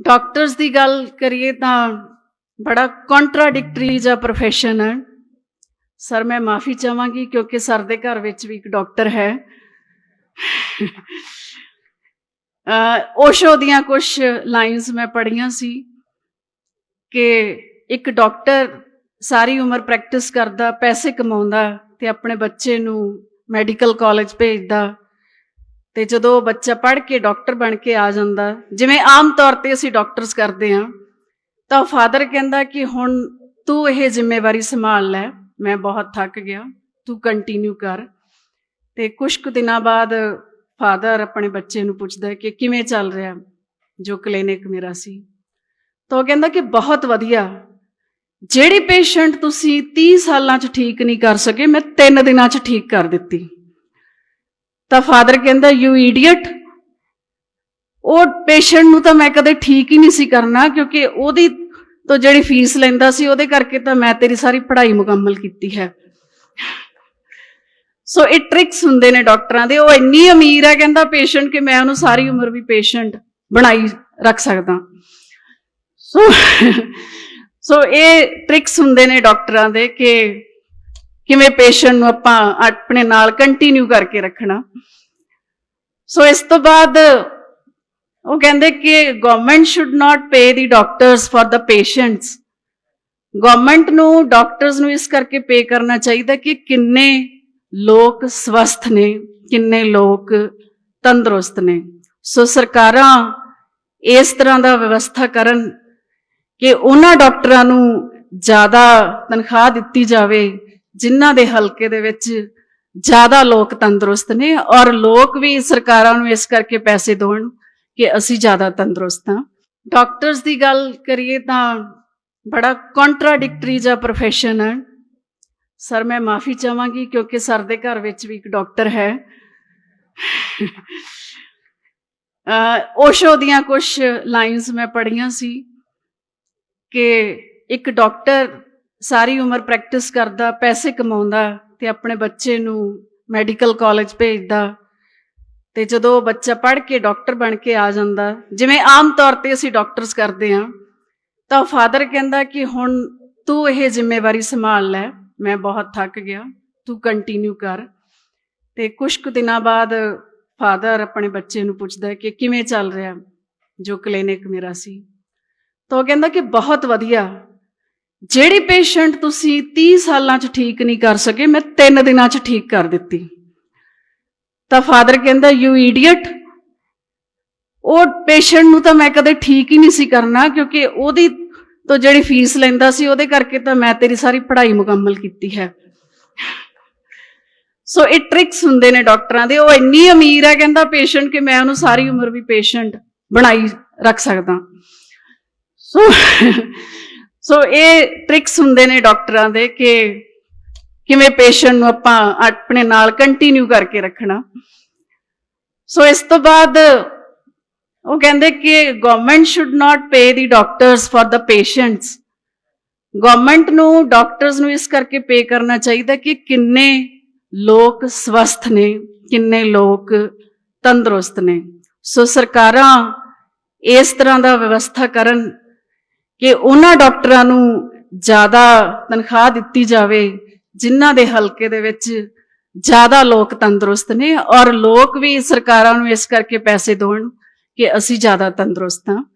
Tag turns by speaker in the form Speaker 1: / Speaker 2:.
Speaker 1: Doctors ਦੀ ਗੱਲ ਕਰੀਏ ਤਾਂ ਬੜਾ ਕੰਟਰਾਡਿਕਟਰੀ ਜਿਹਾ profession ਹੈ। ਸਰ, ਮੈਂ ਮਾਫੀ ਚਾਹਾਂਗੀ ਕਿਉਂਕਿ ਸਰ ਦੇ ਘਰ ਵਿੱਚ ਵੀ ਇੱਕ ਡਾਕਟਰ ਹੈ। ਓਸ਼ੋ ਦੀਆਂ ਕੁਝ ਲਾਈਨਸ ਮੈਂ ਪੜ੍ਹੀਆਂ ਸੀ ਕਿ ਇੱਕ ਡਾਕਟਰ ਸਾਰੀ ਉਮਰ ਪ੍ਰੈਕਟਿਸ ਕਰਦਾ, ਪੈਸੇ ਕਮਾਉਂਦਾ ਤੇ ਆਪਣੇ ਬੱਚੇ ਨੂੰ ਮੈਡੀਕਲ ਕਾਲਜ ਭੇਜਦਾ। ਤੇ ਜਦੋਂ ਬੱਚਾ ਪੜ੍ਹ ਕੇ ਡਾਕਟਰ ਬਣ ਕੇ ਆ ਜਾਂਦਾ, ਜਿਵੇਂ ਆਮ ਤੌਰ ਤੇ ਅਸੀਂ ਡਾਕਟਰਸ ਕਰਦੇ ਹਾਂ, ਤਾਂ ਫਾਦਰ ਕਹਿੰਦਾ ਕਿ ਹੁਣ ਤੂੰ ਇਹ ਜ਼ਿੰਮੇਵਾਰੀ ਸੰਭਾਲ ਲੈ, ਮੈਂ ਬਹੁਤ ਥੱਕ ਗਿਆ, ਤੂੰ ਕੰਟੀਨਿਊ ਕਰ। ਤੇ ਕੁਝ ਕੁ ਦਿਨਾਂ ਬਾਅਦ ਫਾਦਰ ਆਪਣੇ ਬੱਚੇ ਨੂੰ ਪੁੱਛਦਾ ਕਿ ਕਿਵੇਂ ਚੱਲ ਰਿਹਾ, ਜੋ ਕਲੀਨਿਕ ਮੇਰਾ ਸੀ। ਤਾਂ ਉਹ ਕਹਿੰਦਾ ਕਿ ਬਹੁਤ ਵਧੀਆ। ਜਿਹੜੀ ਪੇਸ਼ੈਂਟ ਤੁਸੀਂ 30 ਸਾਲਾਂ 'ਚ ਠੀਕ ਨਹੀਂ ਕਰ ਸਕੇ, ਮੈਂ 3 ਦਿਨਾਂ 'ਚ ਠੀਕ ਕਰ ਦਿੱਤੀ। ਤਾਂ ਫਾਦਰ ਕਹਿੰਦਾ ਯੂ ਇਡੀਅਟ ਉਹ ਪੇਸ਼ੈਂਟ ਨੂੰ ਤਾਂ ਮੈਂ ਕਦੇ ਠੀਕ ਹੀ ਨਹੀਂ ਸੀ ਕਰਨਾ, ਕਿਉਂਕਿ ਉਹਦੀ ਤੋਂ ਜਿਹੜੀ ਫੀਸ ਲੈਂਦਾ ਸੀ, ਉਹਦੇ ਕਰਕੇ ਤਾਂ ਮੈਂ ਤੇਰੀ ਸਾਰੀ ਪੜ੍ਹਾਈ ਮੁਕੰਮਲ ਕੀਤੀ ਹੈ। ਸੋ ਇਹ ਟ੍ਰਿਕਸ ਹੁੰਦੇ ਨੇ ਡਾਕਟਰਾਂ ਦੇ। ਉਹ ਇੰਨੀ ਅਮੀਰ ਹੈ, ਕਹਿੰਦਾ ਪੇਸ਼ੈਂਟ ਕਿ ਮੈਂ ਉਹਨੂੰ ਸਾਰੀ ਉਮਰ ਵੀ ਪੇਸ਼ੈਂਟ ਬਣਾਈ ਰੱਖ ਸਕਦਾ। ਸੋ ਸੋ ਇਹ ਟ੍ਰਿਕਸ ਹੁੰਦੇ ਨੇ ਡਾਕਟਰਾਂ ਦੇ ਕਿ ਕਿਵੇਂ ਪੇਸ਼ੈਂਟ ਨੂੰ ਆਪਾਂ ਆਪਣੇ ਨਾਲ ਕੰਟੀਨਿਊ ਕਰਕੇ ਰੱਖਣਾ। ਸੋ ਇਸ ਤੋਂ ਬਾਅਦ ਉਹ ਕਹਿੰਦੇ ਕਿ government should not pay the doctors for the patients government ਨੂੰ ਡਾਕਟਰਸ ਨੂੰ ਇਸ ਕਰਕੇ ਪੇ ਕਰਨਾ ਚਾਹੀਦਾ ਕਿ ਕਿੰਨੇ ਲੋਕ ਸਵਸਥ ਨੇ, ਕਿੰਨੇ ਲੋਕ ਤੰਦਰੁਸਤ ਨੇ। ਸੋ ਸਰਕਾਰਾਂ ਇਸ ਤਰ੍ਹਾਂ ਦਾ ਵਿਵਸਥਾ ਕਰਨ ਕਿ ਉਹਨਾਂ ਡਾਕਟਰਾਂ ਨੂੰ ਜ਼ਿਆਦਾ ਤਨਖਾਹ ਦਿੱਤੀ ਜਾਵੇ ਜਿਨ੍ਹਾਂ ਦੇ ਹਲਕੇ ਦੇ ਵਿੱਚ ਜ਼ਿਆਦਾ ਲੋਕ ਤੰਦਰੁਸਤ ਨੇ ਔਰ ਲੋਕ ਵੀ ਸਰਕਾਰਾਂ ਨੂੰ ਇਸ ਕਰਕੇ ਪੈਸੇ ਦੇਣ ਕਿ ਅਸੀਂ ਜ਼ਿਆਦਾ ਤੰਦਰੁਸਤ ਹਾਂ। ਡਾਕਟਰਸ ਦੀ ਗੱਲ ਕਰੀਏ ਤਾਂ ਬੜਾ ਕੰਟਰਾਡਿਕਟਰੀ ਜਿਹਾ profession ਹੈ। ਸਰ, ਮੈਂ ਮਾਫੀ ਚਾਹਾਂਗੀ ਕਿਉਂਕਿ ਸਰ ਦੇ ਘਰ ਵਿੱਚ ਵੀ ਇੱਕ ਡਾਕਟਰ ਹੈ। ਓਸ਼ੋ ਦੀਆਂ ਕੁਝ ਲਾਈਨਸ ਮੈਂ ਪੜ੍ਹੀਆਂ ਸੀ ਕਿ ਇੱਕ ਡਾਕਟਰ ਸਾਰੀ ਉਮਰ ਪ੍ਰੈਕਟਿਸ ਕਰਦਾ, ਪੈਸੇ ਕਮਾਉਂਦਾ ਤੇ ਆਪਣੇ ਬੱਚੇ ਨੂੰ ਮੈਡੀਕਲ ਕਾਲਜ ਭੇਜਦਾ ਤੇ ਜਦੋਂ ਉਹ ਬੱਚਾ ਪੜ੍ਹ ਕੇ ਡਾਕਟਰ ਬਣ ਕੇ ਆ ਜਾਂਦਾ, ਜਿਵੇਂ ਆਮ ਤੌਰ ਤੇ ਅਸੀਂ ਡਾਕਟਰਸ ਕਰਦੇ ਹਾਂ, ਤਾਂ ਫਾਦਰ ਕਹਿੰਦਾ ਕਿ ਹੁਣ ਤੂੰ ਇਹ ਜ਼ਿੰਮੇਵਾਰੀ ਸੰਭਾਲ ਲੈ, ਮੈਂ ਬਹੁਤ ਥੱਕ ਗਿਆ, ਤੂੰ ਕੰਟੀਨਿਊ ਕਰ। ਤੇ ਕੁਝ ਕੁ ਦਿਨਾਂ ਬਾਅਦ ਫਾਦਰ ਆਪਣੇ ਬੱਚੇ ਨੂੰ ਪੁੱਛਦਾ ਕਿ ਕਿਵੇਂ ਚੱਲ ਰਿਹਾ, ਜੋ ਕਲੀਨਿਕ ਮੇਰਾ ਸੀ। ਤਾਂ ਉਹ ਕਹਿੰਦਾ ਕਿ ਬਹੁਤ ਵਧੀਆ ਜਿਹੜੀ ਪੇਸ਼ੈਂਟ ਤੁਸੀਂ 30 ਸਾਲਾਂ 'ਚ ਠੀਕ ਨਹੀਂ ਕਰ ਸਕੇ, ਮੈਂ 3 ਦਿਨਾਂ 'ਚ ਠੀਕ ਕਰ ਦਿੱਤੀ। ਤਾਂ ਫਾਦਰ ਕਹਿੰਦਾ ਯੂ ਇਡੀਅਟ ਉਹ ਪੇਸ਼ੈਂਟ ਨੂੰ ਤਾਂ ਮੈਂ ਕਦੇ ਠੀਕ ਹੀ ਨਹੀਂ ਸੀ ਕਰਨਾ, ਕਿਉਂਕਿ ਉਹਦੀ ਤੋਂ ਜਿਹੜੀ ਫੀਸ ਲੈਂਦਾ ਸੀ, ਉਹਦੇ ਕਰਕੇ ਤਾਂ ਮੈਂ ਤੇਰੀ ਸਾਰੀ ਪੜ੍ਹਾਈ ਮੁਕੰਮਲ ਕੀਤੀ ਹੈ। ਸੋ ਇਹ ਟ੍ਰਿਕਸ ਹੁੰਦੇ ਨੇ ਡਾਕਟਰਾਂ ਦੇ। ਉਹ ਇੰਨੀ ਅਮੀਰ ਹੈ, ਕਹਿੰਦਾ ਪੇਸ਼ੈਂਟ ਕਿ ਮੈਂ ਉਹਨੂੰ ਸਾਰੀ ਉਮਰ ਵੀ ਪੇਸ਼ੈਂਟ ਬਣਾਈ ਰੱਖ ਸਕਦਾ। ਸੋ ਸੋ ਇਹ ਟ੍ਰਿਕਸ ਹੁੰਦੇ ਨੇ ਡਾਕਟਰਾਂ ਦੇ ਕਿ ਕਿਵੇਂ ਪੇਸ਼ੈਂਟ ਨੂੰ ਆਪਾਂ ਆਪਣੇ ਨਾਲ ਕੰਟੀਨਿਊ ਕਰਕੇ ਰੱਖਣਾ। ਸੋ ਇਸ ਤੋਂ ਬਾਅਦ ਉਹ ਕਹਿੰਦੇ ਕਿ government should not pay the doctors for the patients government ਨੂੰ ਡਾਕਟਰਸ ਨੂੰ ਇਸ ਕਰਕੇ ਪੇ ਕਰਨਾ ਚਾਹੀਦਾ ਕਿ ਕਿੰਨੇ ਲੋਕ ਸਵਸਥ ਨੇ, ਕਿੰਨੇ ਲੋਕ ਤੰਦਰੁਸਤ ਨੇ। ਸੋ ਸਰਕਾਰਾਂ ਇਸ ਤਰ੍ਹਾਂ ਦਾ ਵਿਵਸਥਾ ਕਰਨ ਕਿ ਉਹਨਾਂ ਡਾਕਟਰਾਂ ਨੂੰ ਜ਼ਿਆਦਾ ਤਨਖਾਹ ਦਿੱਤੀ ਜਾਵੇ, ਜਿਨ੍ਹਾਂ ਦੇ ਹਲਕੇ ਦੇ ਵਿੱਚ ਜ਼ਿਆਦਾ ਲੋਕ ਤੰਦਰੁਸਤ ਨੇ ਔਰ ਲੋਕ ਵੀ ਸਰਕਾਰਾਂ ਨੂੰ ਇਸ ਕਰਕੇ ਪੈਸੇ ਦੇਣ ਕਿ ਅਸੀਂ ਜ਼ਿਆਦਾ ਤੰਦਰੁਸਤ ਹਾਂ।